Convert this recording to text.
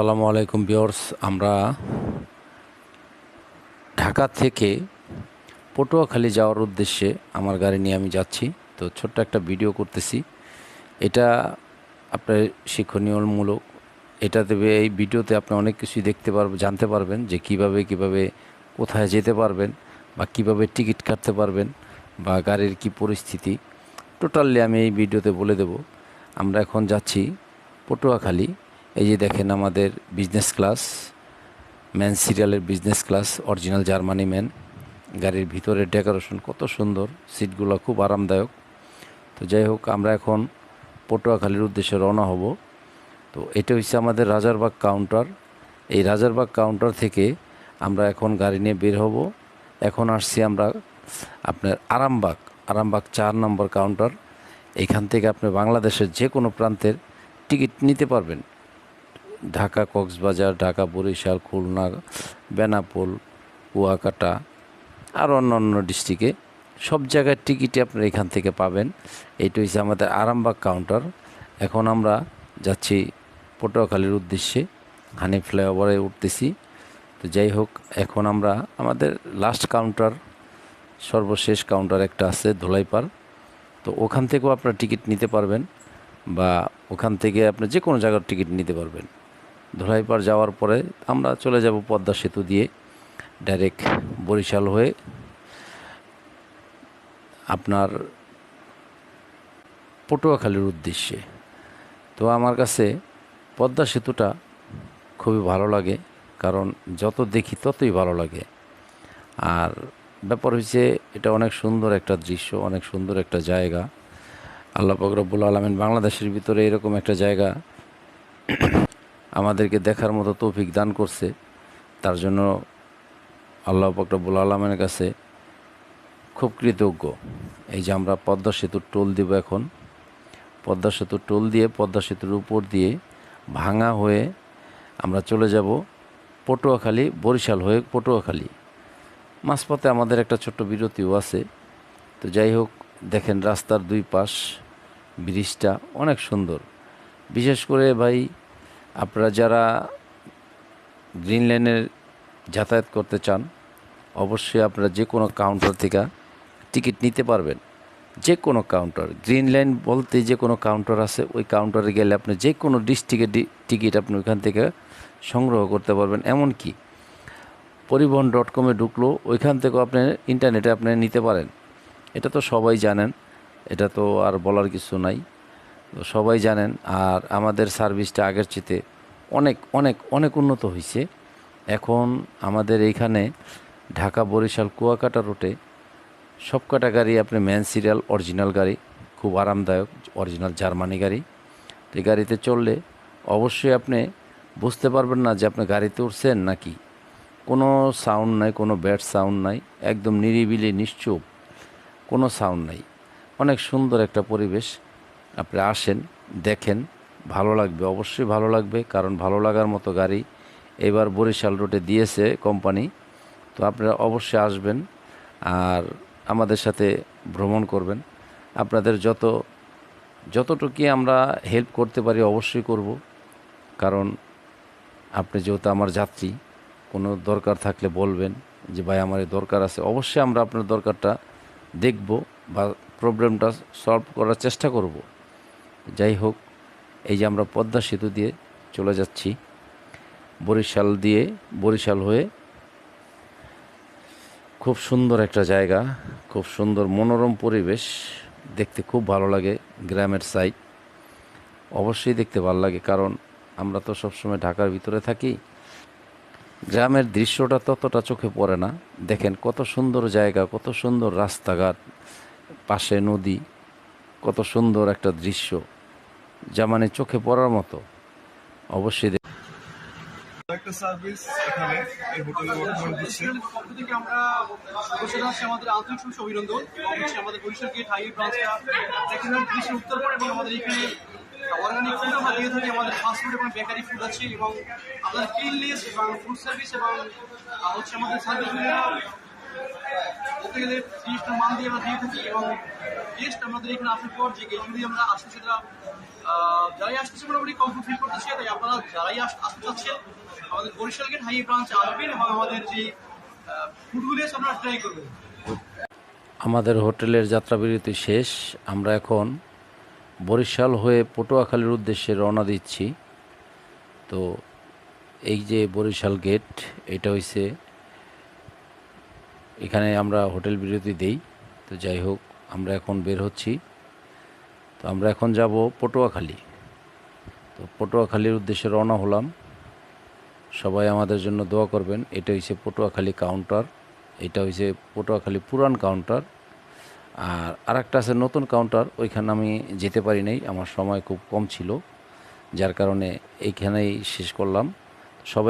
আসসালামু আলাইকুম বিয়র্স আমরা ঢাকা থেকে পটুয়াখালী যাওয়ার উদ্দেশ্যে আমার গাড়ি নিয়ে আমি যাচ্ছি। তো ছোট্ট একটা ভিডিও করতেছি। এটা আপনার শিক্ষণীয়মূলক। এটা দেবে, এই ভিডিওতে আপনি অনেক কিছুই দেখতে পারবেন জানতে পারবেন যে কীভাবে কীভাবে কোথায় যেতে পারবেন বা কীভাবে টিকিট কাটতে পারবেন বা গাড়ির কি পরিস্থিতি। টোটালি আমি এই ভিডিওতে বলে দেব। আমরা এখন যাচ্ছি পটুয়াখালী। এই যে দেখেন আমাদের বিজনেস ক্লাস ম্যান সিরিয়ালের business class original Germany man গাড়ির ভিতরের ডেকোরেশন কত সুন্দর সিটগুলো খুব আরামদায়ক। তো যাই হোক, আমরা এখন পটুয়াখালীর উদ্দেশ্যে রওনা হব। তো এটা হচ্ছে আমাদের রাজারবাগ কাউন্টার এই রাজারবাগ কাউন্টার থেকে আমরা এখন গাড়ি নিয়ে বের হব। এখন আসছি আমরা আপনার আরামবাগ আরামবাগ চার নম্বর কাউন্টার এইখান থেকে আপনি বাংলাদেশের যে কোনো প্রান্তের টিকিট নিতে পারবেন। ঢাকা কক্সবাজার, ঢাকা বরিশাল, খুলনা, বেনাপোল, কুয়াকাটা আর অন্য অন্য ডিস্ট্রিক্টে সব জায়গার টিকিটই আপনারা এখান থেকে পাবেন। এইটা হচ্ছে আমাদের আরামবাগ কাউন্টার। এখন আমরা যাচ্ছি পটুয়াখালীর উদ্দেশ্যে। হানি ফ্লাইওভারে উঠতেছি। তো যাই হোক, এখন আমরা আমাদের লাস্ট কাউন্টার সর্বশেষ কাউন্টার একটা আছে ধোলাইপাড়। তো ওখান থেকেও আপনারা টিকিট নিতে পারবেন বা ওখান থেকে আপনি যে কোনো জায়গার টিকিট নিতে পারবেন। ধোলাইপাড় যাওয়ার পরে আমরা চলে যাব পদ্মা সেতু দিয়ে ডাইরেক্ট বরিশাল হয়ে আপনার পটুয়াখালীর উদ্দেশ্যে। তো আমার কাছে পদ্মা সেতুটা খুবই ভালো লাগে, কারণ যত দেখি ততই ভালো লাগে। আর ব্যাপার হয়েছে এটা অনেক সুন্দর একটা দৃশ্য, অনেক সুন্দর একটা জায়গা। আল্লাহ ফকরবুল আলমিন বাংলাদেশের ভিতরে এরকম একটা জায়গা আমাদেরকে দেখার মতো তৌফিক দান করছে। তার জন্য আল্লাহ ফকরবুল আলমের কাছে খুব কৃতজ্ঞ। এই যে আমরা পদ্মা সেতুর টোল দিব এখন। পদ্মা সেতুর টোল দিয়ে, পদ্মা সেতুর উপর দিয়ে ভাঙা হয়ে আমরা চলে যাব পটুয়াখালী, বরিশাল হয়ে পটুয়াখালী। মাঝপথে আমাদের একটা ছোট্ট বিরতিও আছে। তো যাই হোক, দেখেন রাস্তার দুই পাশ, ব্রিজটা অনেক সুন্দর। বিশেষ করে ভাই আপনারা যারা গ্রিন লাইনের যাতায়াত করতে চান, অবশ্যই আপনারা যে কোনো কাউন্টার থেকে টিকিট নিতে পারবেন। যে কোনো কাউন্টার গ্রিন লাইন বলতে যে কোনো কাউন্টার আছে, ওই কাউন্টারে গেলে আপনি যে কোনো ডিস্ট্রিক্টের টিকিট আপনি ওইখান থেকে সংগ্রহ করতে পারবেন। এমনকি পরিবহন ডট কমে ঢুকলো, ওইখান থেকেও আপনি ইন্টারনেটে আপনি নিতে পারেন। এটা তো সবাই জানেন, এটা তো আর বলার কিছু নাই। সবাই জানেন, আর আমাদের সার্ভিসটা আগের চেতে অনেক অনেক অনেক উন্নত হয়েছে এখন আমাদের এইখানে ঢাকা, বরিশাল, কুয়াকাটা রুটে সব কটা গাড়ি আপনি ম্যান সিরিয়াল, অরিজিনাল গাড়ি, খুব আরামদায়ক, অরিজিনাল জার্মানি গাড়ি। তো এই গাড়িতে চললে অবশ্যই আপনি বুঝতে পারবেন না যে আপনি গাড়িতে উঠছেন নাকি। কোনো সাউন্ড নাই, কোনো ব্যাড সাউন্ড নাই, একদম নিরিবিলি, নিশ্চুপ কোনো সাউন্ড নাই। অনেক সুন্দর একটা পরিবেশ। আপনি আসেন, দেখেন, ভালো লাগবে, অবশ্যই ভালো লাগবে, কারণ ভালো লাগার মতো গাড়ি এবার বরিশাল রুটে দিয়েছে কোম্পানি তো আপনারা অবশ্যই আসবেন আর আমাদের সাথে ভ্রমণ করবেন। আপনাদের যত, যতটুকুই আমরা হেল্প করতে পারি অবশ্যই করব, কারণ আপনি যেহেতু আমার যাত্রী, কোনো দরকার থাকলে বলবেন যে, ভাই, আমার দরকার আছে। অবশ্যই আমরা আপনার দরকারটা দেখব বা প্রবলেমটা সলভ করার চেষ্টা করব। যাই হোক, এই যে আমরা পদ্মা সেতু দিয়ে চলে যাচ্ছি, বরিশাল দিয়ে, বরিশাল হয়ে খুব সুন্দর একটা জায়গা, খুব সুন্দর মনোরম পরিবেশ, দেখতে খুব ভালো লাগে গ্রামের সাইড অবশ্যই দেখতে ভালো লাগে, কারণ আমরা তো সবসময় ঢাকার ভিতরে থাকি। গ্রামের দৃশ্যটা ততটা চোখে পড়ে না। দেখেন কত সুন্দর জায়গা, কত সুন্দর রাস্তাঘাট, পাশে নদী, কত সুন্দর একটা দৃশ্য। যা মানে চোখে পড়ার মতো। অবশ্যই দেখ- একটা সার্ভিস এখানে এই হোটেলে বর্তমানে দিচ্ছে। থেকে আমরা বসে আছি আমাদের আন্তরিক শুভেচ্ছা অভিনন্দন। এবং হচ্ছে আমাদের বরিশাল গেট হাইওয়ে ব্রাঞ্চটা এখানে কৃষি উত্তরপাড় এবং আমাদের এখানে অর্গানিক ফুড আমরা দিয়ে থাকি। আমাদের ফাস্ট ফুড এবং বেকারি ফুড আছে এবং আমাদের ক্লিননেস এবং ফুড সার্ভিস এবং হচ্ছে আমাদের সার্ভিসগুলো মান দিয়ে আমরা দিয়ে থাকি এবং গেস্ট আমাদের এখানে আসার পর যে গেস্টগুলি আমরা সেটা যারাই আসতেছে মোটামুটি কমফোর্ট ফিল তাই আপনারা যারাই আসতে চাচ্ছেন, আমাদের বরিশাল গেট হাই ব্রাঞ্চে আসবেন এবং আমাদের যে ট্রাই করবেন। আমাদের হোটেলের যাত্রাবিরতি শেষ। আমরা এখন বরিশাল হয়ে পটুয়াখালীর উদ্দেশ্যে রওনা দিচ্ছি। তো এই যে বরিশাল গেট, এটা হইছে এখানে আমরা হোটেল বিরতি দেই। তো যাই হোক, আমরা এখন বের হচ্ছি। তো আমরা এখন যাব পটুয়াখালী। তো পটুয়াখালীর উদ্দেশ্যে রওনা হলাম। সবাই আমাদের জন্য দোয়া করবেন, এটা হইছে পটুয়াখালী কাউন্টার, এটা হইছে পটুয়াখালী পুরান কাউন্টার। আর আরেকটা আছে নতুন কাউন্টার, ওইখানে আমি যেতে পারি নাই, আমার সময় খুব কম ছিল, যার কারণে এইখানেই শেষ করলাম। সবাই